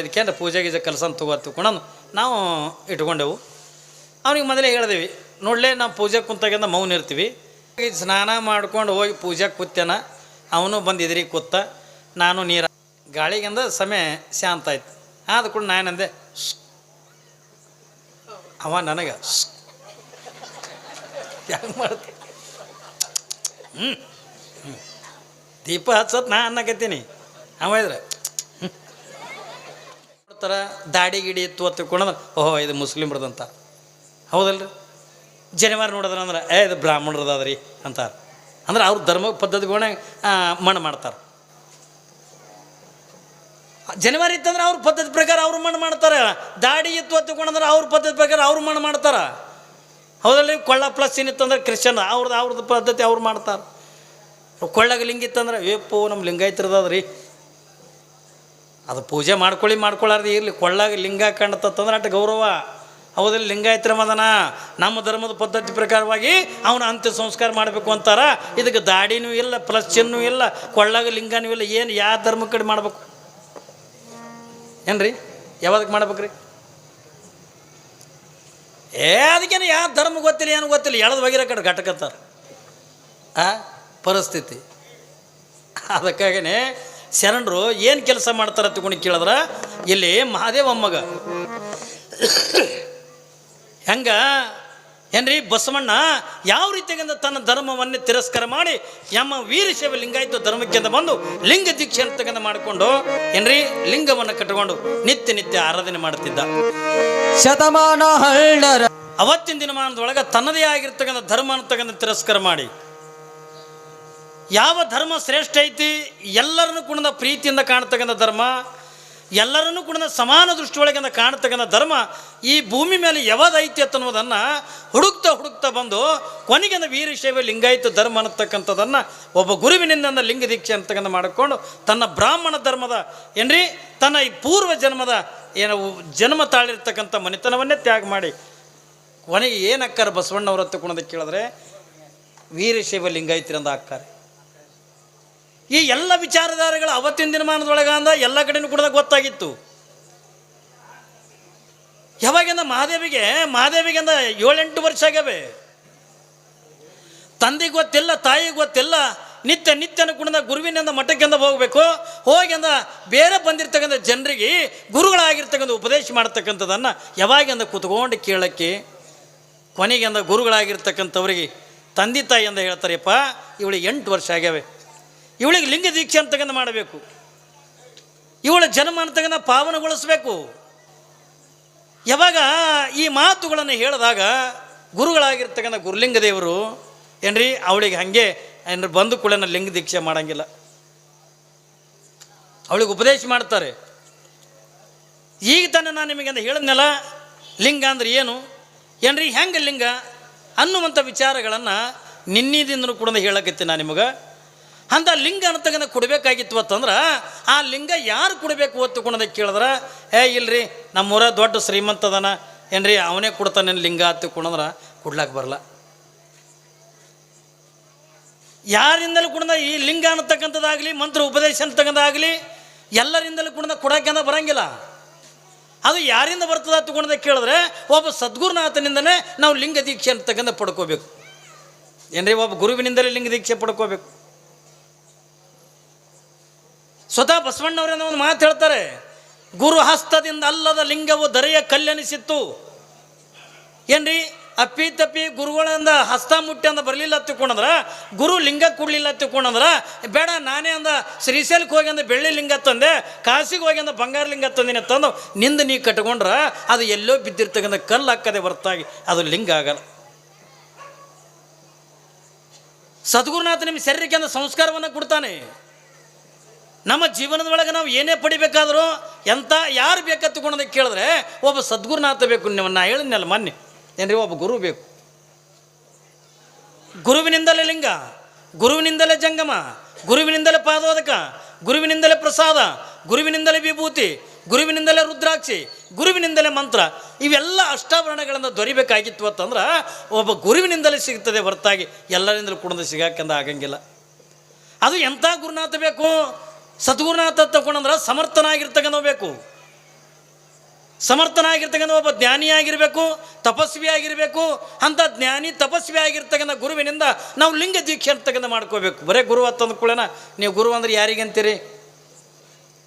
ಇದಕ್ಕೆ ಅಂದ್ರೆ ಪೂಜೆ ಗೀಜೆ ಕೆಲಸ ತಗೋತು ಕೂಡ ನಾವು ಇಟ್ಕೊಂಡೆವು. ಅವ್ನಿಗೆ ಮೊದಲೇ ಹೇಳಿದೆವು, ನೋಡಲೇ ನಾವು ಪೂಜೆ ಕುಂತಾಗಿಂದ ಮೌನ ಇರ್ತೀವಿ. ಸ್ನಾನ ಮಾಡ್ಕೊಂಡು ಹೋಗಿ ಪೂಜೆ ಕೂತ್ಯಾನ, ಅವನು ಬಂದಿದ್ರಿ ಕೂತ, ನಾನು ನೀರ, ಗಾಳಿಗಿಂದ ಸಮಯ ಶಾಂತ ಆಯ್ತು ಆದ ಕೂಡ ನಾನಂದೆ. ಅವ ನನಗೆ ಹೆಂಗೆ ಮಾಡ್ತಿ? ಹ್ಞೂ ದೀಪ ಹಚ್ಚತ್ ನಾ ಅನ್ನಕತ್ತೀನಿ. ಅವ ಇದ್ರೆ ನೋಡ್ತಾರ ದಾಡಿ ಗಿಡಿ ಇತ್ತು ಅಂತ ತಿಳ್ಕೊಂಡ್ರೆ ಓಹೋ, ಇದು ಮುಸ್ಲಿಮ್ರದಂತ. ಹೌದಲ್ರಿ? ಜನಿವಾರ ನೋಡಿದ್ರೆ ಅಂದ್ರೆ, ಏ, ಇದು ಬ್ರಾಹ್ಮಣರದಾದ್ರಿ ಅಂತಾರೆ. ಅಂದ್ರೆ ಅವ್ರ ಧರ್ಮ ಪದ್ಧತಿಗಳನ್ನ ಮಣ್ಣು ಮಾಡ್ತಾರೆ. ಜನವರಿ ಇತ್ತಂದ್ರೆ ಅವ್ರ ಪದ್ಧತಿ ಪ್ರಕಾರ ಅವ್ರು ಮಣ್ಣು ಮಾಡ್ತಾರೆ. ದಾಡಿ ಇತ್ತು ಅಂತ ತಿಳ್ಕೊಂಡ್ರೆ ಅವ್ರ ಪದ್ಧತಿ ಪ್ರಕಾರ ಅವ್ರು ಮಣ್ಣು ಮಾಡ್ತಾರೆ. ಹೌದಲ್ಲಿ ಕೊಳ್ಳ ಪ್ಲಸ್ ಏನಿತ್ತಂದ್ರೆ ಕ್ರಿಶ್ಚನ್ ಅವ್ರದ್ದು ಅವ್ರದ್ದು ಪದ್ಧತಿ ಅವ್ರು ಮಾಡ್ತಾರೆ. ಕೊಳ್ಳಗೆ ಲಿಂಗ ಇತ್ತಂದ್ರೆ, ಏಪ್ಪು ನಮ್ಮ ಲಿಂಗ ರೀ ಅದು ಪೂಜೆ ಮಾಡ್ಕೊಳ್ಳಿ ಮಾಡ್ಕೊಳ್ಳಾರ್ದು ಇರಲಿ. ಕೊಳ್ಳಾಗ ಲಿಂಗ ಕಾಣತ್ತಂದ್ರೆ ಅಷ್ಟು ಗೌರವ. ಹೌದಲ್ಲಿ ಲಿಂಗಾಯತರ ಮದನ ನಮ್ಮ ಧರ್ಮದ ಪದ್ಧತಿ ಪ್ರಕಾರವಾಗಿ ಅವನ ಅಂತ್ಯ ಸಂಸ್ಕಾರ ಮಾಡಬೇಕು ಅಂತಾರ. ಇದಕ್ಕೆ ದಾಡಿನೂ ಇಲ್ಲ ಪ್ಲಸ್ ಚಿನ್ನೂ ಇಲ್ಲ, ಕೊಳ್ಳಾಗ ಲಿಂಗನೂ ಇಲ್ಲ. ಏನು, ಯಾವ ಧರ್ಮ ಕಡೆ ಮಾಡ್ಬೇಕು? ಏನ್ರಿ? ಯಾವ್ದಕ್ಕೆ ಮಾಡ್ಬೇಕ್ರಿ? ಏ, ಅದಕ್ಕೇನು ಯಾವ ಧರ್ಮ ಗೊತ್ತಿಲ್ಲ, ಏನು ಗೊತ್ತಿಲ್ಲ. ಎಳೆದು ಬಗೆರ ಕಡೆ ಘಟಕತ್ತಾರ. ಆ, ಪರಿಸ್ಥಿತಿ. ಅದಕ್ಕಾಗೇ ಶರಣರು ಏನು ಕೆಲಸ ಮಾಡ್ತಾರೆ ತಗೊಂಡು ಕೇಳಿದ್ರೆ? ಇಲ್ಲಿ ಮಹಾದೇವಮ್ಮಗ ಹೆಂಗ? ಏನ್ರಿ ಬಸವಣ್ಣ ಯಾವ ರೀತಿಯಿಂದ ತನ್ನ ಧರ್ಮವನ್ನೇ ತಿರಸ್ಕಾರ ಮಾಡಿ ಯಮ್ಮ ವೀರಶೈವ ಲಿಂಗಾಯತ ಧರ್ಮಕ್ಕಿಂತ ಬಂದು ಲಿಂಗ ದೀಕ್ಷೆ ಅಂತಕ್ಕಂಥ ಮಾಡಿಕೊಂಡು ಏನ್ರಿ ಲಿಂಗವನ್ನು ಕಟ್ಟಿಕೊಂಡು ನಿತ್ಯ ನಿತ್ಯ ಆರಾಧನೆ ಮಾಡುತ್ತಿದ್ದ. ಶತಮಾನ ಹಳ್ಳರ ಅವತ್ತಿನ ದಿನಮಾನದೊಳಗೆ ತನ್ನದೇ ಆಗಿರ್ತಕ್ಕಂಥ ಧರ್ಮ ಅಂತಕ್ಕಂಥ ತಿರಸ್ಕಾರ ಮಾಡಿ. ಯಾವ ಧರ್ಮ ಶ್ರೇಷ್ಠ ಐತಿ? ಎಲ್ಲರನ್ನು ಕೂಡ ಪ್ರೀತಿಯಿಂದ ಕಾಣ್ತಕ್ಕಂಥ ಧರ್ಮ, ಎಲ್ಲರನ್ನೂ ಕೂಡ ಸಮಾನ ದೃಷ್ಟಿಯೊಳಗಿಂದ ಕಾಣ್ತಕ್ಕಂಥ ಧರ್ಮ ಈ ಭೂಮಿ ಮೇಲೆ ಯಾವ್ದೈತಿ ಅನ್ನೋದನ್ನು ಹುಡುಕ್ತಾ ಹುಡುಕ್ತಾ ಬಂದು ಕೊನೆಗಿಂದ ವೀರಶೈವ ಲಿಂಗಾಯಿತ ಧರ್ಮ ಅನ್ನತಕ್ಕಂಥದ್ದನ್ನು ಒಬ್ಬ ಗುರುವಿನಿಂದ ಲಿಂಗ ದೀಕ್ಷೆ ಅಂತಕ್ಕಂಥ ಮಾಡಿಕೊಂಡು ತನ್ನ ಬ್ರಾಹ್ಮಣ ಧರ್ಮದ ಏನ್ರಿ? ತನ್ನ ಈ ಪೂರ್ವ ಜನ್ಮದ ಏನು ಜನ್ಮ ತಾಳಿರ್ತಕ್ಕಂಥ ಮನೆತನವನ್ನೇ ತ್ಯಾಗ ಮಾಡಿ. ಕೊನೆಗೆ ಏನು ಅಕ್ಕಾರ ತಗೊಂಡು ಕೇಳಿದ್ರೆ, ವೀರಶೈವ ಲಿಂಗಾಯತರಿಂದ ಹಾಕ್ತಾರೆ ಈ ಎಲ್ಲ ವಿಚಾರಧಾರೆಗಳು ಅವತ್ತಿನ ದಿನಮಾನದೊಳಗ ಅಂದ ಎಲ್ಲ ಕಡೆನೂ ಕೂಡ ಗೊತ್ತಾಗಿತ್ತು. ಯಾವಾಗಿಂದ ಮಹಾದೇವಿಗೆ, ಮಹಾದೇವಿಗಿಂದ ಏಳೆಂಟು ವರ್ಷ ಆಗ್ಯಾವೆ. ತಂದೆ ಗೊತ್ತಿಲ್ಲ ತಾಯಿಗೆ ಗೊತ್ತಿಲ್ಲ, ನಿತ್ಯ ನಿತ್ಯನ ಕುಣದ ಗುರುವಿನಿಂದ ಮಠಕ್ಕಿಂದ ಹೋಗಬೇಕು. ಹೋಗಿಂದ ಬೇರೆ ಬಂದಿರ್ತಕ್ಕಂಥ ಜನರಿಗೆ ಗುರುಗಳಾಗಿರ್ತಕ್ಕಂಥ ಉಪದೇಶ ಮಾಡ್ತಕ್ಕಂಥದ್ದನ್ನು ಯಾವಾಗಿಂದ ಕುತ್ಕೊಂಡು ಕೇಳಕ್ಕೆ, ಕೊನೆಗೆಂದ ಗುರುಗಳಾಗಿರ್ತಕ್ಕಂಥವ್ರಿಗೆ ತಂದೆ ತಾಯಿ ಅಂತ ಹೇಳ್ತಾರೆಪ್ಪ ಇವಳಿಗೆ ಎಂಟು ವರ್ಷ ಆಗ್ಯಾವೆ. ಇವಳಿಗೆ ಲಿಂಗ ದೀಕ್ಷೆ ಅಂತಕ್ಕಂಥ ಮಾಡಬೇಕು. ಇವಳ ಜನ್ಮ ಅಂತಕ್ಕಂಥ ಪಾವನಗೊಳಿಸಬೇಕು. ಯಾವಾಗ ಈ ಮಾತುಗಳನ್ನು ಹೇಳಿದಾಗ ಗುರುಗಳಾಗಿರ್ತಕ್ಕಂಥ ಗುರುಲಿಂಗ ದೇವರು ಏನ್ರಿ, ಅವಳಿಗೆ ಹಾಗೆ ಏನ್ರಿ, ಬಂದು ಕೂಡ ಲಿಂಗ ದೀಕ್ಷೆ ಮಾಡಂಗಿಲ್ಲ. ಅವಳಿಗೆ ಉಪದೇಶ ಮಾಡ್ತಾರೆ. ಈಗ ತಾನೇ ನಾನು ನಿಮಗೆ ಹೇಳಿದ್ನಲ್ಲ, ಲಿಂಗ ಅಂದ್ರೆ ಏನು? ಏನ್ರಿ, ಹೆಂಗೆ ಲಿಂಗ? ಅನ್ನುವಂಥ ವಿಚಾರಗಳನ್ನು ನಿನ್ನಿದಿಂದನೂ ಕೂಡ ಹೇಳಕತ್ತಿ ನಾನು ನಿಮಗೆ. ಅಂತ ಲಿಂಗ ಅನ್ನತಕ್ಕಂಥ ಕೊಡಬೇಕಾಗಿತ್ತು ಅಂತಂದ್ರೆ ಆ ಲಿಂಗ ಯಾರು ಕೊಡಬೇಕು ಒತ್ತುಕೊಂಡದ ಕೇಳಿದ್ರೆ, ಏ, ಇಲ್ರಿ, ನಮ್ಮೂರ ದೊಡ್ಡ ಶ್ರೀಮಂತದನ ಏನ್ರಿ, ಅವನೇ ಕೊಡ್ತಾನೆ ಲಿಂಗ ಹತ್ತಿಕೊಂಡಂದ್ರೆ ಕೊಡ್ಲಾಕ ಬರಲ್ಲ. ಯಾರಿಂದಲೂ ಕೂಡ ಈ ಲಿಂಗ ಅನ್ನತಕ್ಕಂಥದ್ದಾಗಲಿ ಮಂತ್ರ ಉಪದೇಶ ಅಂತಕ್ಕಂಥದ್ದಾಗಲಿ ಎಲ್ಲರಿಂದಲೂ ಕೂಡ ಕೊಡೋಕೆ ಬರಂಗಿಲ್ಲ. ಅದು ಯಾರಿಂದ ಬರ್ತದ ತಗೊಂಡ ಕೇಳಿದ್ರೆ, ಒಬ್ಬ ಸದ್ಗುರುನಾಥನಿಂದನೇ ನಾವು ಲಿಂಗ ದೀಕ್ಷೆ ಅಂತಕ್ಕಂಥ ಪಡ್ಕೋಬೇಕು. ಏನ್ರಿ, ಒಬ್ಬ ಗುರುವಿನಿಂದಲೇ ಲಿಂಗ ದೀಕ್ಷೆ ಪಡ್ಕೋಬೇಕು. ಸ್ವತಃ ಬಸವಣ್ಣವರೇನೋ ಒಂದು ಮಾತು ಹೇಳ್ತಾರೆ. ಗುರು ಹಸ್ತದಿಂದ ಅಲ್ಲದ ಲಿಂಗವು ದರೆಯ ಕಲ್ಲೆನಿಸಿತ್ತು. ಏನ್ರಿ? ಅಪ್ಪಿ ತಪ್ಪಿ ಗುರುಗಳಿಂದ ಹಸ್ತ ಮುಟ್ಟಿ ಅಂದ ಬರಲಿಲ್ಲ ತಿಳ್ಕೊಂಡ್ರ ಗುರು ಲಿಂಗ ಕೊಡ್ಲಿಲ್ಲ ತಿಳ್ಕೊಂಡ್ರ ಬೇಡ ನಾನೇ ಅಂದ ಶ್ರೀಶೈಲಕ್ಕೆ ಹೋಗಿ ಅಂದ ಬೆಳ್ಳಿ ಲಿಂಗ ತಂದೆ ಕಾಸಿಗೆ ಹೋಗಿ ಅಂದ ಬಂಗಾರ ಲಿಂಗ ತಂದಿನಿ ತಂದು, ನಿಂದ ನೀ ಕಟ್ಕೊಂಡ್ರ ಅದು ಎಲ್ಲೋ ಬಿದ್ದಿರ್ತಕ್ಕಂಥ ಕಲ್ಲು ಹಾಕದೆ ಹೊರತಾಗಿ ಅದು ಲಿಂಗ ಆಗಲ್ಲ. ಸದ್ಗುರುನಾಥ ನಿಮ್ಮ ಶರೀರಕ್ಕೆ ಅಂದ ಸಂಸ್ಕಾರವನ್ನು ಕೊಡ್ತಾನೆ. ನಮ್ಮ ಜೀವನದೊಳಗೆ ನಾವು ಏನೇ ಪಡಿಬೇಕಾದರೂ ಎಂಥ ಯಾರು ಬೇಕಂತ ತಗೊಂಡೋದಕ್ಕೆ ಕೇಳಿದ್ರೆ ಒಬ್ಬ ಸದ್ಗುರುನಾಥ ಬೇಕು ನೀವು ನಾ ಹೇಳಿದ್ನಲ್ಲ ಮೊನ್ನೆ. ಏನ್ರಿ, ಒಬ್ಬ ಗುರು ಬೇಕು. ಗುರುವಿನಿಂದಲೇ ಲಿಂಗ, ಗುರುವಿನಿಂದಲೇ ಜಂಗಮ, ಗುರುವಿನಿಂದಲೇ ಪಾದೋದಕ, ಗುರುವಿನಿಂದಲೇ ಪ್ರಸಾದ, ಗುರುವಿನಿಂದಲೇ ವಿಭೂತಿ, ಗುರುವಿನಿಂದಲೇ ರುದ್ರಾಕ್ಷಿ, ಗುರುವಿನಿಂದಲೇ ಮಂತ್ರ, ಇವೆಲ್ಲ ಅಷ್ಟಾಭರಣಗಳಿಂದ ದೊರಿಬೇಕಾಗಿತ್ತು ಅಂತಂದ್ರೆ ಒಬ್ಬ ಗುರುವಿನಿಂದಲೇ ಸಿಗ್ತದೆ ಹೊರತಾಗಿ ಎಲ್ಲರಿಂದಲೂ ಕೂಡ ಸಿಗಾಕಂದ ಆಗಂಗಿಲ್ಲ. ಅದು ಎಂಥ ಗುರುನಾಥ ಬೇಕು? ಸದ್ಗುರುನಾಥ ತಗೊಂಡ್ರೆ ಸಮರ್ಥನಾಗಿರ್ತಕ್ಕಂಥ ಬೇಕು. ಸಮರ್ಥನಾಗಿರ್ತಕ್ಕಂಥ ಒಬ್ಬ ಜ್ಞಾನಿಯಾಗಿರಬೇಕು ತಪಸ್ವಿ ಆಗಿರಬೇಕು ಅಂಥ ಜ್ಞಾನಿ ತಪಸ್ವಿ ಆಗಿರ್ತಕ್ಕಂಥ ಗುರುವಿನಿಂದ ನಾವು ಲಿಂಗ ದೀಕ್ಷೆ ಅಂತಕ್ಕಂಥ ಮಾಡ್ಕೋಬೇಕು. ಬರೇ ಗುರು ಅಂತಂದ ಕೂಡ ನೀವು ಗುರು ಅಂದ್ರೆ ಯಾರಿಗೆ ಅಂತೀರಿ?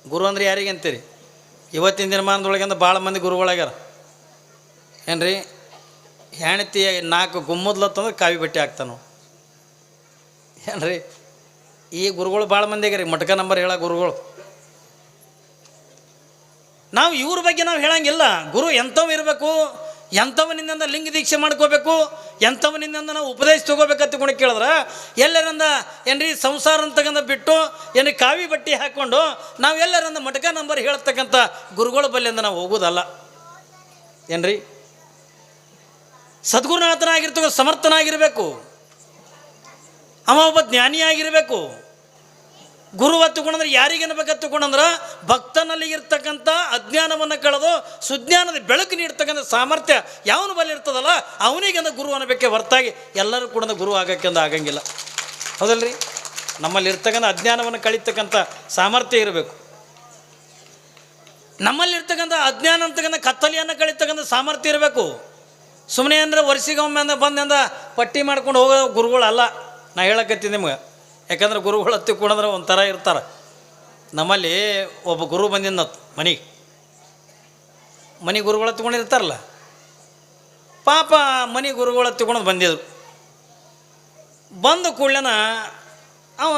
ಗುರು ಅಂದ್ರೆ ಯಾರಿಗೆ ಅಂತೀರಿ? ಇವತ್ತಿನ ದಿನಮಾನದೊಳಗಿಂದ ಭಾಳ ಮಂದಿ ಗುರುಗಳಾಗ್ಯಾರ. ಏನ್ರಿ? ಹೆಣತಿ ನಾಲ್ಕು ಗುಮ್ಮದ್ಲತ್ತಂದ್ರೆ ಕಾವಿ ಬಟ್ಟೆ ಹಾಕ್ತಾನು ಏನ್ರಿ? ಈ ಗುರುಗಳು ಭಾಳ ಮಂದಿಗೆ ರೀ ಮಟ್ಕ ನಂಬರ್ ಹೇಳ ಗುರುಗಳು. ನಾವು ಇವ್ರ ಬಗ್ಗೆ ನಾವು ಹೇಳಂಗಿಲ್ಲ. ಗುರು ಎಂಥವ್ ಇರಬೇಕು, ಎಂಥವನಿಂದ ಲಿಂಗ ದೀಕ್ಷೆ ಮಾಡ್ಕೋಬೇಕು, ಎಂಥವನಿಂದ ನಾವು ಉಪದೇಶ ತಗೋಬೇಕಂತ ಗುಣ ಕೇಳಿದ್ರೆ, ಎಲ್ಲರಿಂದ ಏನ್ರಿ ಸಂಸಾರ ಅಂತಕ್ಕಂಥ ಬಿಟ್ಟು ಏನ್ರಿ ಕಾವಿ ಬಟ್ಟೆ ಹಾಕ್ಕೊಂಡು ನಾವು ಎಲ್ಲರಿಂದ ಮಟಕ ನಂಬರ್ ಹೇಳ್ತಕ್ಕಂಥ ಗುರುಗಳ ಬಲ್ಲಿಂದ ನಾವು ಹೋಗೋದಲ್ಲ. ಏನ್ರಿ? ಸದ್ಗುರುನಾಥನಾಗಿರ್ತಕ್ಕ ಸಮರ್ಥನಾಗಿರಬೇಕು. ಅವ ಒಬ್ಬ ಜ್ಞಾನಿಯಾಗಿರಬೇಕು. ಗುರು ಹತ್ತುಕೊಂಡ್ರೆ ಯಾರಿಗೆ ಅಂದ್ರೆ ಭಕ್ತನಲ್ಲಿ ಇರ್ತಕ್ಕಂಥ ಅಜ್ಞಾನವನ್ನು ಕಳೆದು ಸುಜ್ಞಾನದ ಬೆಳಕು ನೀಡ್ತಕ್ಕಂಥ ಸಾಮರ್ಥ್ಯ ಯಾವನು ಬಲಿ ಇರ್ತದಲ್ಲ, ಅವನಿಗೆ ಗುರು ಅನ್ನಬೇಕೆ ಹೊರತಾಗಿ ಎಲ್ಲರೂ ಕೂಡ ಗುರು ಆಗಕ್ಕೆಂದು ಆಗಂಗಿಲ್ಲ. ಹೌದಲ್ರಿ? ನಮ್ಮಲ್ಲಿ ಇರ್ತಕ್ಕಂಥ ಅಜ್ಞಾನವನ್ನು ಕಳೀತಕ್ಕಂಥ ಸಾಮರ್ಥ್ಯ ಇರಬೇಕು. ನಮ್ಮಲ್ಲಿ ಇರ್ತಕ್ಕಂಥ ಅಜ್ಞಾನ ಅಂತಕ್ಕಂಥ ಕತ್ತಲೆಯನ್ನು ಕಳೀತಕ್ಕಂಥ ಸಾಮರ್ಥ್ಯ ಇರಬೇಕು. ಸುಮ್ಮನೆ ಅಂದ್ರೆ ವರ್ಷಿಗೊಮ್ಮೆ ಅಂದ ಬಂದ ಪಟ್ಟಿ ಮಾಡ್ಕೊಂಡು ಹೋಗೋ ಗುರುಗಳಲ್ಲ. ನಾ ಹೇಳಕತ್ತೀನಿ ನಿಮ್ಗೆ. ಯಾಕಂದ್ರೆ ಗುರುಗಳು ಹತ್ತಿ ಹತ್ತಿಕೊಂಡ್ರೆ ಒಂಥರ ಇರ್ತಾರೆ. ನಮ್ಮಲ್ಲಿ ಒಬ್ಬ ಗುರು ಬಂದಿದ್ದ ಮನೆಗೆ. ಮನೆ ಗುರುಗಳು ಹತ್ತಿಕೊಂಡಿರ್ತಾರಲ್ಲ ಪಾಪ ಮನೆ ಗುರುಗಳು ಹತ್ತಿಕೊಂಡು ಬಂದಿದ್ರು. ಬಂದ ಕೂಡಲೇನ ಅವ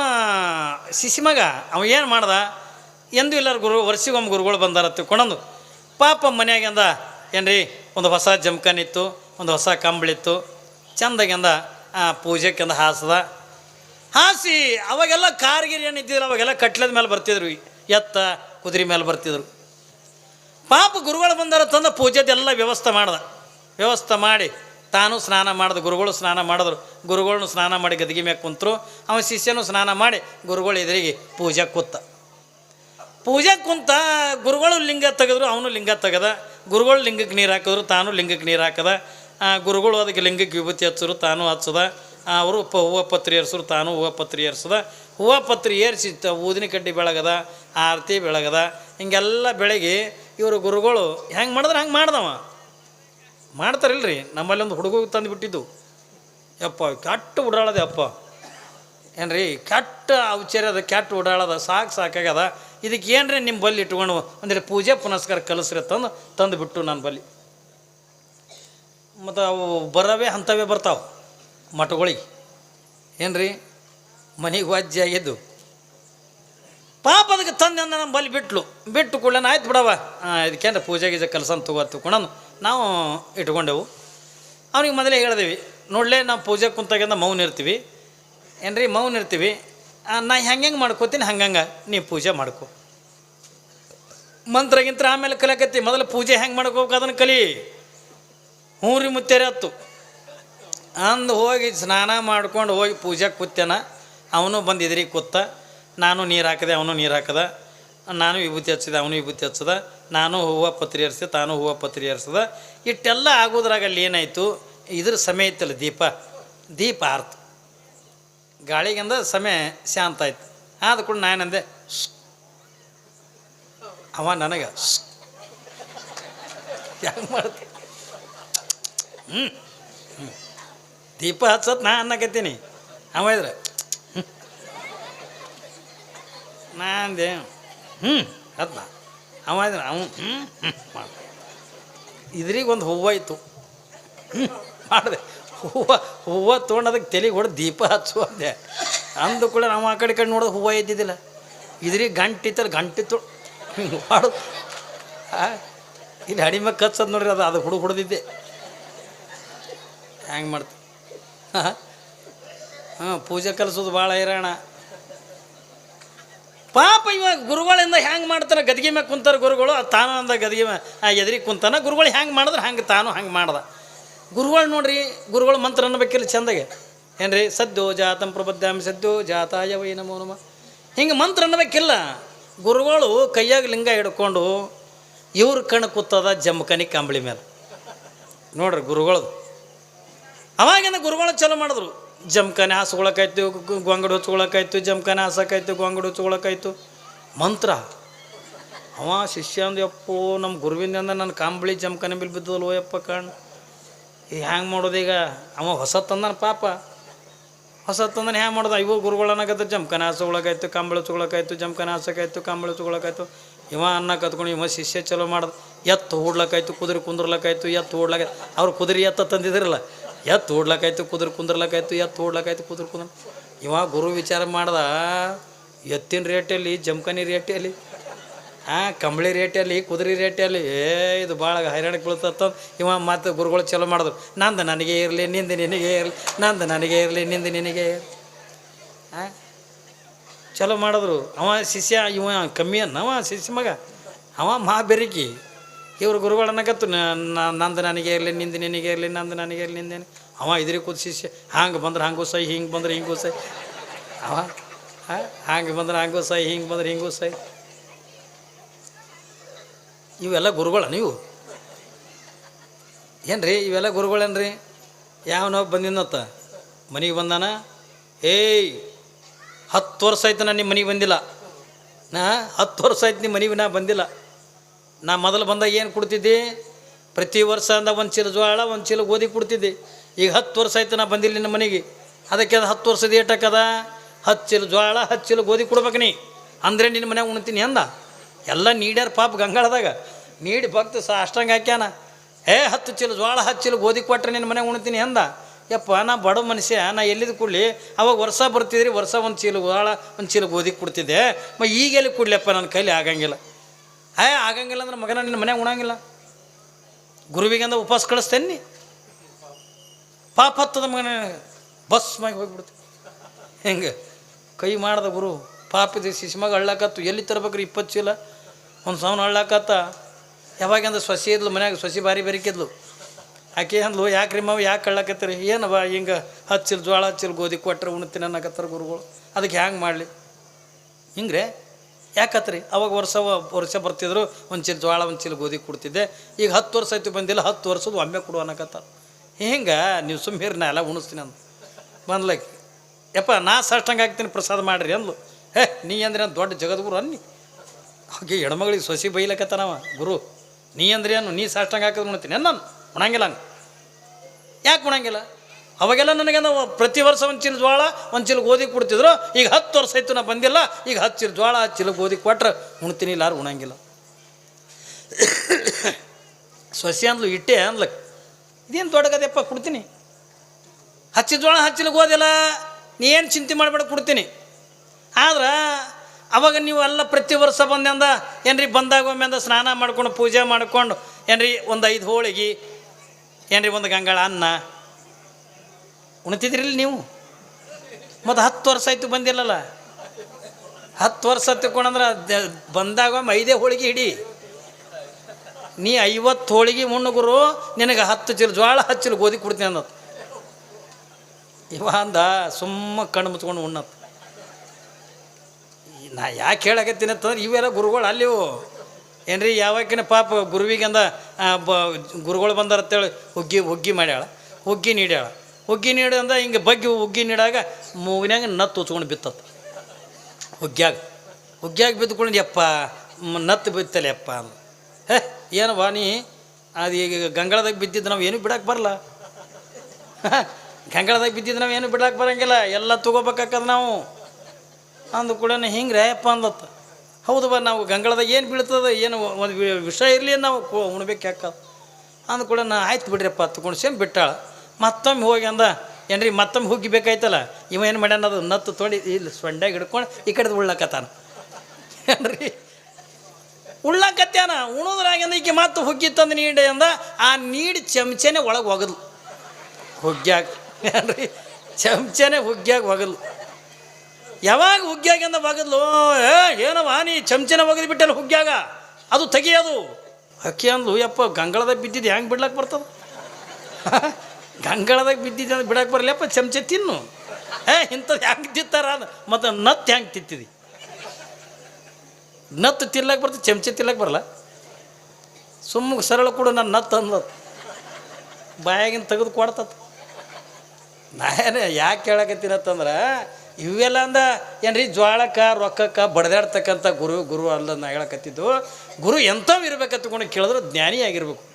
ಶಿಶಿ ಮಗ, ಅವ ಏನು ಮಾಡ್ದ? ಎಂದು ಇಲ್ಲಾರ ಗುರು ವರ್ಷಿಗೊಮ್ಮೆ ಗುರುಗಳು ಬಂದಾರ ತಿಳ್ಕೊಂಡಂದು ಪಾಪ ಮನೆಯಾಗೆಂದ ಏನ್ರಿ? ಒಂದು ಹೊಸ ಜಮ್ಕನ್ ಒಂದು ಹೊಸ ಕಂಬಳಿತ್ತು. ಚಂದಾಗಿಂದ ಆ ಪೂಜೆಗೆಂದ ಹಾಸದ. ಹಾಸಿ, ಅವಾಗೆಲ್ಲ ಕಾರ್ಗಿರಿ ಏನಿದ್ದಿಲ್ಲ ಅವಾಗೆಲ್ಲ ಕಟ್ಲದ ಮೇಲೆ ಬರ್ತಿದ್ರು. ಎತ್ತ, ಕುದುರೆ ಮೇಲೆ ಬರ್ತಿದ್ರು. ಪಾಪ ಗುರುಗಳು ಬಂದಾರ ತಂದ ಪೂಜೆದೆಲ್ಲ ವ್ಯವಸ್ಥೆ ಮಾಡ್ದ. ವ್ಯವಸ್ಥೆ ಮಾಡಿ, ತಾನು ಸ್ನಾನ ಮಾಡ್ದ, ಗುರುಗಳು ಸ್ನಾನ ಮಾಡಿದ್ರು. ಗುರುಗಳನ್ನು ಸ್ನಾನ ಮಾಡಿ ಗದಗಿ ಮ್ಯಾಗ ಕುಂತರು. ಅವನ ಶಿಷ್ಯನು ಸ್ನಾನ ಮಾಡಿ ಗುರುಗಳು ಎದುರಿಗೆ ಪೂಜೆ ಕೂತ. ಪೂಜೆ ಕುಂತ ಗುರುಗಳು ಲಿಂಗ ತೆಗೆದ್ರು, ಅವನು ಲಿಂಗ ತೆಗೆದ. ಗುರುಗಳು ಲಿಂಗಕ್ಕೆ ನೀರು ಹಾಕಿದ್ರು, ತಾನು ಲಿಂಗಕ್ಕೆ ನೀರು ಹಾಕದ. ಗುರುಗಳು ಅದಕ್ಕೆ ಲಿಂಗಕ್ಕೆ ವಿಭೂತಿ ಹಚ್ಚರು ತಾನು ಹಚ್ಚದ. ಅವರು ಪ ಹೂವ ಪತ್ರಿ ಏರ್ಸರು, ತಾನು ಹೂವ ಪತ್ರಿ ಏರ್ಸದ. ಹೂವ ಪತ್ರಿ ಏರಿಸಿ ತ ಊದಿನ ಕಡ್ಡಿ ಬೆಳಗದ, ಆರತಿ ಬೆಳಗದ, ಹಿಂಗೆಲ್ಲ ಬೆಳಗ್ಗೆ ಇವರು ಗುರುಗಳು ಹೆಂಗೆ ಮಾಡಿದ್ರೆ ಹಂಗೆ ಮಾಡ್ದವ. ಮಾಡ್ತಾರಿಲ್ರಿ, ನಮ್ಮಲ್ಲಿ ಒಂದು ಹುಡುಗ ತಂದು ಬಿಟ್ಟಿದ್ದು. ಯಪ್ಪ, ಕೆಟ್ಟ ಉಡಾಳದೆ ಅಪ್ಪ ಏನ್ರಿ, ಕೆಟ್ಟ ಔಚರ್ಯದ ಕೆಟ್ಟ ಓಡಾಳದ ಸಾಕು ಸಾಕಾಗ್ಯದ. ಇದಕ್ಕೆ ಏನ್ರಿ ನಿಮ್ಮ ಬಲ್ಲಿ ಇಟ್ಕೊಂಡು ಅಂದ್ರೆ ಪೂಜೆ ಪುನಸ್ಕಾರ ಕಲಿಸ್ರಿ ತಂದು ತಂದು ಬಿಟ್ಟು ನನ್ನ ಬಲ್ಲಿ. ಮತ್ತು ಅವು ಬರವೇ ಅಂಥವೇ ಬರ್ತಾವೆ. ಮಠಗಳಿಗೆ. ಏನ್ರಿ? ಮನೆಗೆ ವಾಜ್ಯ ಆಗಿದ್ದು. ಪಾಪ ಅದಕ್ಕೆ ತಂದೆ ಅಂದ ನಮ್ಮ ಬಿಟ್ಲು. ಬಿಟ್ಟು ಕೂಡಲೇ ಆಯ್ತು ಬಿಡವ ಇದಕ್ಕೇನು ಪೂಜೆ ಗೀಜೆ ಕೆಲಸ ಅಂತ ತಗೋ ಕೊಡೋನು. ನಾವು ಇಟ್ಕೊಂಡೆವು. ಅವ್ನಿಗೆ ಮೊದಲೇ ಹೇಳಿದೆವಿ, ನೋಡಲೇ ನಾವು ಪೂಜೆ ಕುಂತಾಗಿಂದ ಮೌನ ಇರ್ತೀವಿ. ಏನ್ರಿ, ಮೌನ ಇರ್ತೀವಿ. ನಾ ಹೆಂಗೆ ಹೆಂಗೆ ಮಾಡ್ಕೋತೀನಿ ಹಂಗಂಗೆ ನೀವು ಪೂಜೆ ಮಾಡ್ಕೊ. ಮಂತ್ರಗಿಂತ ಆಮೇಲೆ ಕಲಿಯಕತ್ತಿ. ಮೊದಲು ಪೂಜೆ ಹೆಂಗೆ ಮಾಡ್ಕೋಬೇಕು ಅದನ್ನು ಕಲಿ. ಹ್ಞೂ ರೀ ಮುತ್ತೇರಿ ಹತ್ತು. ಅಂದು ಹೋಗಿ ಸ್ನಾನ ಮಾಡ್ಕೊಂಡು ಹೋಗಿ ಪೂಜೆ ಕೂತ್ಯಾನ, ಅವನು ಬಂದಿದ್ರಿ ಕೂತ, ನಾನು ನೀರು ಹಾಕಿದೆ, ಅವನು ನೀರು ಹಾಕದ, ನಾನು ವಿಭೂತಿ ಹಚ್ಚಿದೆ, ಅವನು ವಿಭೂತಿ ಹಚ್ಚದ, ನಾನು ಹೂವು ಪತ್ರಿ ಹರಿಸಿದೆ ತಾನು ಹೂವು ಪತ್ರಿ ಏರ್ಸದ. ಇಟ್ಟೆಲ್ಲ ಆಗೋದ್ರಾಗ ಅಲ್ಲಿ ಏನಾಯಿತು, ಇದ್ರ ಸಮಯ ಇತ್ತಲ್ಲ ದೀಪ. ದೀಪ ಆರ್ತು. ಗಾಳಿಗಿಂದ ಸಮಯ ಶಾಂತ ಆಯ್ತು. ಆದ ಕೂಡ ನಾನಂದೆ. ಅವ ನನಗೆ ಹ್ಞೂ ದೀಪ ಹಚ್ಚತ್ ನಾ ಅನ್ನಕತ್ತೀನಿ. ಅವ ಇದ್ರೆ ನಾ ಅಂದೆ ಹ್ಞೂ ಅವ ಇದ್ರೆ ಅವನು ಹ್ಞೂ ಹ್ಞೂ ಇದ್ರಿಗೆ ಒಂದು ಹೂವು ಇತ್ತು. ಹ್ಞೂ ಮಾಡಿದೆ. ಹೂವು ಹೂವು ತೊಗೊಂಡದಕ್ಕೆ ತಲೆಗೆ ಹೊಡೆದು ದೀಪ ಹಚ್ಚು ಅಂದೆ. ಅಂದು ಕೂಡ ನಾವು ಆ ಕಡೆ ಕಡೆ ನೋಡೋದು ಹೂವು ಇದ್ದಿದ್ದಿಲ್ಲ. ಇದ್ರಿಗೆ ಗಂಟಿತ್ತಲ್ಲ ಗಂಟಿತ್ತು ಗಂಟೆ ತೊಳು ಹಿಂಗೆ ಆ, ಇಲ್ಲಿ ಹಡಿಮೆ ಕಚ್ಚದ ನೋಡ್ರಿ ಅದು ಅದು ಹುಡುಗ ಹುಡ್ದಿದ್ದೆ. ಹ್ಯಾಂಗೆ ಮಾಡ್ತೀವಿ ಹಾಂ, ಪೂಜೆ ಕಲಿಸೋದು ಭಾಳ ಹೈರಾಣ. ಪಾಪ ಇವಾಗ ಗುರುಗಳಿಂದ ಹೆಂಗೆ ಮಾಡ್ತಾರೆ, ಗದ್ಗೆ ಮ್ಯಾಗ ಕುಂತಾರ ಗುರುಗಳು, ಅದು ತಾನು ಅಂದ ಗದ್ಗೆ ಮ್ಯಾ ಎದ್ರಿ ಕುಂತಾನ, ಗುರುಗಳು ಹ್ಯಾಂಗೆ ಮಾಡಿದ್ರೆ ಹಂಗೆ ತಾನು ಹಂಗೆ ಮಾಡ್ದ. ಗುರುಗಳು ನೋಡ್ರಿ, ಗುರುಗಳು ಮಂತ್ರ ಅನ್ನಬೇಕಿಲ್ಲ ಚಂದಾಗೆ. ಏನ್ರಿ? ಸದ್ಯೋ ಜಾತಂ ಪ್ರಬದ್ಧಾಮಿ ಸದ್ಯೋ ಜಾತಾಯ ವೈ ನಮೋ ನಮ. ಹಿಂಗೆ ಮಂತ್ರ ಅನ್ನಬೇಕಿಲ್ಲ ಗುರುಗಳು ಕೈಯಾಗ ಲಿಂಗ ಹಿಡ್ಕೊಂಡು ಇವ್ರ ಕಣ್ಣು ಕೂತದ ಜಮ್ಮಕನಿ ಕಂಬಳಿ ಮೇಲೆ ನೋಡ್ರಿ ಗುರುಗಳದು ಅವಾಗಿಂದ ಗುರುಗಳು ಚಲೋ ಮಾಡಿದ್ರು. ಜಮ್ಖಾನೆ ಹಾಸ್ಕೊಳಕಾಯ್ತು ಗೊಂಗಡು ಹಚ್ಕೊಳಕಾಯ್ತು ಜಮ್ಖಾನೆ ಹಾಸಕಾಯ್ತು, ಗೊಂಗಡು ಹಚ್ಕೊಳಕಾಯ್ತು ಮಂತ್ರ. ಅವ ಶಿಷ್ಯ ಅಂದ ನಮ್ಮ ಗುರುವಿಂದ ನನ್ನ ಕಾಂಬಳಿ ಜಮಖಾನೆ ಬಿಲ್ ಬಿದ್ದಲ್ವ ಯಪ್ಪ ಕಣ್. ಈಗ ಹ್ಯಾಂಗೆ ಮಾಡೋದು ಈಗ? ಅವ ಹೊಸ ತಂದನ ಪಾಪ. ಹೊಸ ತಂದನ ಹ್ಯಾಂಗೆ ಮಾಡೋದು? ಇವು ಗುರುಗಳನ್ನಾಗತ್ತೆ ಜಮಖಾನೆ ಹಾಸ್ಕೊಳಕಾಯ್ತು ಕಾಂಬಳಿ ಹಚ್ಕೊಳಕಾಯ್ತು ಜಮಖಾನೆ ಹಾಸಕಾಯ್ತು, ಕಾಂಬಳಿ ಹಚ್ಕೊಳಕಾಯ್ತು ಇವ ಅನ್ನ ಕತ್ಕೊಂಡು, ಇವ ಶಿಷ್ಯ ಚಲೋ ಮಾಡೋದು. ಎತ್ತು ಓಡ್ಲಕ್ಕಾಯ್ತು ಕುದುರೆ ಕುಂದ್ರಲಕ್ಕಾಯ್ತು ಎತ್ತು ಹೂಡ್ಲಕ್ಕ ಅವ್ರು ಕುದುರೆ ಎತ್ತ ತಂದಿದ್ರಲ್ಲ. ಎತ್ತು ಓಡ್ಲಕ್ಕಾಯ್ತು, ಕುದುರೆ ಕುಂದ್ರಲಕ್ಕಾಯ್ತು ಎತ್ತು ಓಡ್ಲಕ್ಕಾಯ್ತು, ಕುದುರೆ ಕುಂದ್ರ. ಇವ ಗುರು ವಿಚಾರ ಮಾಡ್ದ, ಎತ್ತಿನ ರೇಟಲ್ಲಿ, ಜಮ್ಕನಿ ರೇಟಲ್ಲಿ ಹಾಂ ಕಂಬಳಿ ರೇಟಲ್ಲಿ, ಕುದುರೆ ರೇಟಲ್ಲಿ, ಏ, ಇದು ಭಾಳ ಹೈರಾಣಕ್ಕೆ ಬೀಳ್ತತ್ತ. ಇವ ಮತ್ತು ಗುರುಗಳು ಚಲೋ ಮಾಡಿದ್ರು, ನಂದು ನನಗೆ ಇರಲಿ, ನಿಂದು ನಿನಗೆ ಇರಲಿ, ನಂದು ನನಗೆ ಇರಲಿ, ನಿಂದು ನಿನಗೆ ಹಾಂ ಚಲೋ ಮಾಡಿದ್ರು. ಅವ ಶಿಷ್ಯ, ಇವ ಕಮ್ಮಿ ಅನ್ನವ ಶಿಷ್ಯ ಮಗ, ಅವ ಮಾ ಬೆರಿಕಿ ಇವ್ರು ಗುರುಗಳು ಅನ್ನಕತ್ತು ನಂದು ನನಗೆ ಇರಲಿ, ನಿಂದು ನಿನಗೆ ಇರಲಿ, ನಂದು ನನಗೆ ಇರಲಿ ನಿಂದೇನೆ ಅವ ಇದ್ರಿ ಕೂತ್ ಶಿಷ್ಯ ಹಂಗೆ ಬಂದ್ರೆ ಹಂಗೂ ಸೈ, ಹಿಂಗೆ ಬಂದ್ರೆ ಹಿಂಗೂ ಸೈ. ಅವ ಹಂಗೆ ಬಂದ್ರೆ ಹಂಗೂ ಸೈ, ಹಿಂಗೆ ಬಂದ್ರೆ ಹಿಂಗೂ ಸೈ. ಇವೆಲ್ಲ ಗುರುಗಳ ನೀವು? ಏನ್ರಿ ಇವೆಲ್ಲ ಗುರುಗಳೇನ್ರಿ? ಯಾವನೋ ಬಂದಿದ್ದತ್ತ ಮನೆಗೆ ಬಂದಾನ? ಏಯ್, ಹತ್ತು ವರ್ಷ ಆಯ್ತು ನಾನು ನಿಮ್ಮ ಮನೆಗೆ ಬಂದಿಲ್ಲ. ನಾ ಹತ್ತು ವರ್ಷ ಆಯ್ತು ನಿಮ್ಮ ಮನೆಗೆ ನಾ ಬಂದಿಲ್ಲ. ನಾ ಮೊದಲು ಬಂದಾಗ ಏನು ಕೊಡ್ತಿದ್ದೆ? ಪ್ರತಿ ವರ್ಷ ಅಂದ ಒಂದು ಚೀಲ ಜೋಳ, ಒಂದು ಚೀಲ ಗೋಧಿ ಕೊಡ್ತಿದ್ದೆ. ಈಗ ಹತ್ತು ವರ್ಷ ಆಯ್ತು ನಾ ಬಂದಿಲ್ಲ ನಿನ್ನ ಮನೆಗೆ. ಅದಕ್ಕೆ ಅದು ಹತ್ತು ವರ್ಷದ ಏಟಕ್ಕದ ಹತ್ತು ಚೀಲ ಜೋಳ, ಹತ್ತು ಚೀಲ ಗೋಧಿ ಕೊಡ್ಬೇಕು ನೀ. ಅಂದರೆ ನಿನ್ನ ಮನ್ಯಾಗ ಉಣ್ತೀನಿ ಅಂದ. ಎಲ್ಲ ನೀಡ್ಯಾರ ಪಾಪ ಗಂಗಾಳದಾಗ. ನೀಡಿ ಭಕ್ತ ಅಷ್ಟಂಗೆ ಹಾಕ್ಯಾನ. ಏ ಹತ್ತು ಚೀಲ ಜೋಳ, ಹತ್ತು ಚೀಲ ಗೋಧಿ ಕೊಟ್ರೆ ನಿನ್ನ ಮನೆಗೆ ಉಣ್ತೀನಿ ಅಂದ. ಯಪ್ಪ, ನಾ ಬಡ ಮನುಷ್ಯ, ನಾ ಎಲ್ಲಿದ್ದು ಕೂಡಲಿ? ಅವಾಗ ವರ್ಷ ಬರ್ತಿದ್ರಿ, ವರ್ಷ ಒಂದು ಚೀಲ ಜೋಳ, ಒಂದು ಚೀಲ ಗೋಧಿ ಕೊಡ್ತಿದ್ದೆ. ಮ, ಈಗ ಎಲ್ಲಿ ನನ್ನ ಕೈಲಿ ಆಗಂಗಿಲ್ಲ. ಏ ಆಗಂಗಿಲ್ಲ ಅಂದ್ರೆ ಮಗನ ನಿನ್ನ ಮನೆಗೆ ಉಣಂಗಿಲ್ಲ. ಗುರುವಿಗೆ ಅಂದ ಉಪವಾಸ ಕಳಿಸ್ತೇನೆ ಪಾಪ ಹತ್ತದ ಮಗನ ಬಸ್ ಮ್ಯಾಗೆ ಹೋಗ್ಬಿಡ್ತು. ಹೆಂಗೆ? ಕೈ ಮಾಡ್ದ ಗುರು, ಪಾಪದ ಶಿಶು ಮಗ ಹಳ್ಳಾಕತ್ತು. ಎಲ್ಲಿ ತರ್ಬೇಕ್ರಿ ಇಪ್ಪತ್ತು ಚೀಲ? ಒಂದು ಸಾವಿರ ಹಳ್ಳಾಕತ್ತ. ಯಾವಾಗ ಅಂದ್ರೆ ಸೊಸಿ ಇದ್ಲು, ಮನ್ಯಾಗ ಸೊಸಿ ಬಾರಿ ಬೆರಿಕಿದ್ಲು. ಆಕೆ ಅಂದ್ಲು ಯಾಕೆ ರೀ ಮಾವು, ಯಾಕೆ ಕಳ್ಳಾಕತ್ತೀರಿ ಏನವ ಹಿಂಗೆ ಹಚ್ಚಿಲ್ ಚೀಲ ಜೋಳ ಹಚ್ಚಿಲ್ ಚೀಲ ಗೋಧಿ ಕೊಟ್ಟರೆ ಉಣ್ತೀನಿ ಅನ್ನಕತ್ತಾರ ಗುರುಗಳು. ಅದಕ್ಕೆ ಹ್ಯಾಂಗೆ ಮಾಡಲಿ? ಹಿಂಗ್ರೆ? ಯಾಕತ್ರಿ? ಅವಾಗ ವರ್ಷ ವರ್ಷ ಬರ್ತಿದ್ರು ಒಂದು ಚೀಲ ಜೋಳ ಒಂದು ಚೀಲ ಗೋಧಿ ಕೊಡ್ತಿದ್ದೆ. ಈಗ ಹತ್ತು ವರ್ಷ ಆಯ್ತು ಬಂದಿಲ್ಲ, ಹತ್ತು ವರ್ಷದ ಒಮ್ಮೆ ಕೊಡು ಅನ್ನಕತ್ತಾರ. ಹಿಂಗೆ ನೀವು ಸುಮ್ಮನೆ ನಾ ಎಲ್ಲ ಉಣಿಸ್ತೀನಿ ಅಂದು. ಬಂದ್ಲಕ್ಕೆ ಯಪ್ಪ, ನಾ ಸಾಷ್ಟಂಗೆ ಹಾಕ್ತೀನಿ ಪ್ರಸಾದ ಮಾಡಿರಿ ಅಂದ್ಲು. ಹೇ, ನೀ ಅಂದ್ರೆ ಏನು ದೊಡ್ಡ ಜಗದ್ಗುರು ಅನ್ನಿ? ಹಾಗೆ ಹೆಣ್ಮಗಳಿಗೆ ಸೊಸಿ ಬೈಲಕತ್ತನವ ಗುರು. ನೀ ಅಂದ್ರೆ ಏನು, ನೀ ಸಾಷ್ಟಂಗೆ ಹಾಕಿದ್ರು ಉಣ್ತೀನಿ ನಾನು? ಉಣಂಗಿಲ್ಲ ಹಂಗೆ. ಯಾಕೆ ಉಣಂಗಿಲ್ಲ? ಅವಾಗೆಲ್ಲ ನನಗೆ ನಾವು ಪ್ರತಿ ವರ್ಷ ಒಂದು ಚೀಲ ಜ್ವಾಳ, ಒಂದು ಚಿಲ್ ಗೋಧಿ ಕೊಡ್ತಿದ್ರು. ಈಗ ಹತ್ತು ವರ್ಷ ಆಯ್ತು ನಾ ಬಂದಿಲ್ಲ. ಈಗ ಹತ್ತು ಚೀಲ ಜೋಳ ಹತ್ತು ಚೀಲ ಗೋಧಿ ಕೊಟ್ರೆ ಉಣ್ತೀನಿ ಇಲ್ಲಾರು ಉಣಂಗಿಲ್ಲ. ಸೊಸೆ ಅಂದ್ಲು, ಇಟ್ಟೆ ಅಂದ್ಲಕ್ ಇದೇನು ದೊಡ್ಡಗದೆಪ್ಪ ಕೊಡ್ತೀನಿ. ಹಚ್ಚಿದ ಜೋಳ ಹಚ್ಚಿಲ ಗೋದಿಲ್ಲ ನೀ ಏನು ಚಿಂತೆ ಮಾಡಬೇಡ, ಕೊಡ್ತೀನಿ. ಆದ್ರೆ ಅವಾಗ ನೀವು ಎಲ್ಲ ಪ್ರತಿ ವರ್ಷ ಬಂದೆಂದ ಏನ್ರಿ ಬಂದಾಗ ಒಮ್ಮೆ ಅಂದ ಸ್ನಾನ ಮಾಡ್ಕೊಂಡು ಪೂಜೆ ಮಾಡ್ಕೊಂಡು, ಏನ್ರಿ ಒಂದು ಐದು ಹೋಳಿಗೆ, ಏನ್ರಿ ಒಂದು ಗಂಗಾಳ ಅನ್ನ ಉಣ್ತಿದ್ರಿಲ್ಲ ನೀವು? ಮತ್ತು ಹತ್ತು ವರ್ಷ ಆಯ್ತು ಬಂದಿಲ್ಲಲ್ಲ ಹತ್ತು ವರ್ಷ ತಿಳ್ಕೊಂಡ್ರೆ ಬಂದಾಗ ಐದೇ ಹೋಳಿಗೆ ಹಿಡಿ. ನೀ ಐವತ್ತು ಹೋಳಿಗೆ ಮುಣ್ಣುಗುರು ನಿನಗೆ ಹತ್ತು ಚೀಲ ಜ್ವಾಳ, ಹತ್ತು ಚೀಲ ಗೋಧಿ ಕೊಡ್ತೀನಿ ಅನ್ನತ್. ಇವ ಅಂದ ಸುಮ್ಮ ಕಣ್ಣು ಮುಚ್ಕೊಂಡು ಉಣ್ಣತ್. ನಾ ಯಾಕೆ ಹೇಳಕತ್ತೀನಿ ಅಂತಂದ್ರೆ ಇವೆಲ್ಲ ಗುರುಗಳು ಅಲ್ಲಿವು ಏನ್ರಿ ಯಾವಾಗಿನ ಪಾಪ ಗುರುವಿಗೆ ಅಂದ ಬ, ಗುರುಗಳು ಬಂದಾರಂತೇಳಿ ಹುಗ್ಗಿ ಹುಗ್ಗಿ ಮಾಡ್ಯಾಳ, ಹುಗ್ಗಿ ನೀಡ್ಯಾಳ. ಹುಗ್ಗಿ ನೀಡು ಅಂದ್ರೆ ಹಿಂಗೆ ಬಗ್ಗಿ ಹುಗ್ಗಿ ನೀಡಾಗ ಮೂಗಿನಾಗ ನತ್ತು ಉಚ್ಕೊಂಡು ಬಿತ್ತತ್. ಹುಗ್ಗ್ಯಾಗ. ಹುಗ್ಗ್ಯಾಗ ಬಿದ್ದುಕೊಂಡು, ಯಪ್ಪ ನತ್ತು ಬಿತ್ತಲೆ, ಯಪ್ಪ ಅಂದ. ಹೇ, ಏನು ನೀ ಅದು ಈಗ ಗಂಗಳದಾಗ ಬಿದ್ದಿದ್ದು ನಾವು ಏನು ಬಿಡಕ್ಕೆ ಬರಲ್ಲ. ಗಂಗಳದಾಗ ಬಿದ್ದಿದ್ದು ನಾವು ಏನು ಬಿಡಕ್ಕೆ ಬರಂಗಿಲ್ಲ, ಎಲ್ಲ ತೊಗೋಬೇಕಾಕದ ನಾವು. ಅಂದ ಕೂಡ ಹಿಂಗೆ ಯಪ್ಪ ಅಂದತ್ತ ಹೌದು ಬಾ, ನಾವು ಗಂಗಳದಾಗ ಏನು ಬೀಳ್ತದೆ, ಏನು ಒಂದು ವಿಷಯ ಇರಲಿ, ನಾವು ಉಣ್ಬೇಕು ಯಾಕೆ? ಅಂದ ಕೂಡ ನಾ ಆಯ್ತು ಬಿಡ್ರಿಯಪ್ಪ, ತಗೊಂಡು ಸೇಮ್ ಬಿಟ್ಟಾಳ. ಮತ್ತೊಮ್ಮೆ ಹೋಗಿ ಅಂದ, ಏನ್ರಿ ಮತ್ತೊಮ್ಮೆ ಹುಗ್ಗಿ ಬೇಕಾಯ್ತಲ್ಲ? ಇವ ಏನು ಮಾಡ್ಯಾನ ಅದು ನತ್ತು ತೊಡಿ, ಇಲ್ಲಿ ಸೊಂಡ್ಯಾಗ ಹಿಡ್ಕೊಂಡು ಈ ಕಡೆದು ಉಳ್ಳಕತ್ತಾನ. ಏನ್ರಿ? ಉಳ್ಳಕತ್ಯಾನ ಉಣೋದ್ರಾಗಿಂದ ಈಕೆ ಮತ್ತೆ ಹುಗ್ಗಿ ತಂದು ನೀಡಿ ಅಂದ, ಆ ನೀಡಿ ಚಮಚೆನೆ ಒಳಗೆ ಒಗದ್ಲು. ಹುಗ್ಗ್ಯಾಗ, ಏನ್ರಿ? ಚಮಚೆನೆ ಹುಗ್ಗ್ಯಾಗ ಒಗದ್ಲು. ಯಾವಾಗ ಹುಗ್ಗ್ಯಾಗಿಂದ ಒಗದ್ಲು? ಏ, ಏನವ, ನೀ ಚಮಚನ ಒಗದು ಬಿಟ್ಟಲ್ಲ ಹುಗ್ಗ್ಯಾಗ? ಅದು ತೆಗಿಯೋದು. ಅಕ್ಕಿ ಅಂದ್ಲು, ಯಪ್ಪ ಗಂಗಳದಾಗ ಬಿದ್ದಿದ್ದು ಹೆಂಗೆ ಬಿಡ್ಲಕ್ಕೆ ಬರ್ತದ? ಗಂಗಳದಾಗ ಬಿದ್ದಿದ್ದು ಅಂದ್ರೆ ಬಿಡಕ್ಕೆ ಬರಲಿಪ್ಪ ಚಮಚೆ ತಿನ್ನು. ಏ ಇಂಥದ್ದು ಹೆಂಗೆ ತಿತ್ತಾರ ಮತ್ತು ನತ್ತು ಹೆಂಗೆ ತಿತ್ತಿದಿ ನತ್ತು ತಿನ್ಲಕ್ಕೆ ಬರ್ತದೆ ಚಮಚೆ ತಿನ್ಲಕ್ಕೆ ಬರಲ್ಲ. ಸುಮ್ಮ ಸರಳ ಕೂಡ, ನಾನು ನತ್ತು ಅಂದ ಬಾಯಾಗಿನ ತೆಗೆದು ಕೊಡ್ತತ್ ನಾನೇ ಯಾಕೆ ಕೇಳಕತ್ತೀನತ್ತಂದ್ರೆ ಇವೆಲ್ಲ ಅಂದ, ಏನ್ರಿ, ಜ್ವಾಳಕ್ಕೆ, ರೊಕ್ಕಕ್ಕೆ ಬಡದಾಡ್ತಕ್ಕಂಥ ಗುರು ಗುರು ಅಲ್ಲ ನಾ ಹೇಳಕತ್ತಿದ್ದು. ಗುರು ಎಂಥವು ಇರ್ಬೇಕಂತ ಕೇಳಿದ್ರೆ ಜ್ಞಾನಿ ಆಗಿರ್ಬೇಕು